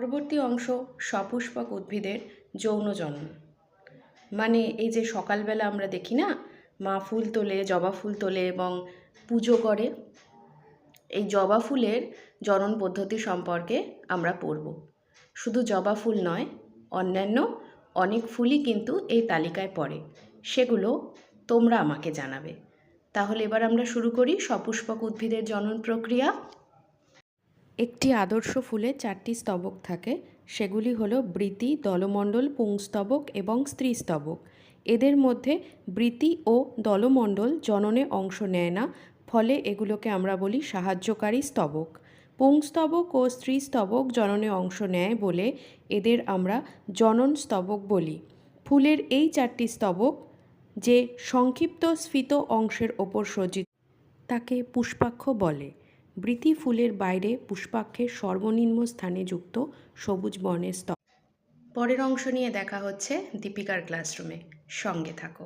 পরবর্তী অংশ সপুষ্পক উদ্ভিদের যৌন জন্ম মানে এই যে সকালবেলা আমরা দেখি না, মা ফুল তোলে, জবা ফুল তোলে এবং পুজো করে, এই জবা ফুলের জনন পদ্ধতি সম্পর্কে আমরা পড়ব। শুধু জবা ফুল নয়, অন্যান্য অনেক ফুলই কিন্তু এই তালিকায় পড়ে। সেগুলো তোমরা আমাকে জানাবে। তাহলে এবার আমরা শুরু করি সপুষ্পক উদ্ভিদের জনন প্রক্রিয়া। একটি আদর্শ ফুলে চারটি স্তবক থাকে। সেগুলি হলো বৃতি, দলমণ্ডল, পুংস্তবক এবং স্ত্রীস্তবক। এদের মধ্যে বৃতি ও দলমণ্ডল জননে অংশ নেয় না, ফলে এগুলোকে আমরা বলি সাহায্যকারী স্তবক। পুংস্তবক ও স্ত্রীস্তবক জননে অংশ নেয় বলে এদের আমরা জনন স্তবক বলি। ফুলের এই চারটি স্তবক, যে সংক্ষিপ্ত স্ফীত অংশের ওপর সজ্জিত, তাকে পুষ্পাক্ষ বলে। বৃতি ফুলের বাইরে পুষ্পাক্ষের সর্বনিম্ন স্থানে যুক্ত সবুজ বর্ণের স্তর পরের অংশ নিয়ে দেখা হচ্ছে দীপিকার ক্লাসরুমে। সঙ্গে থাকো।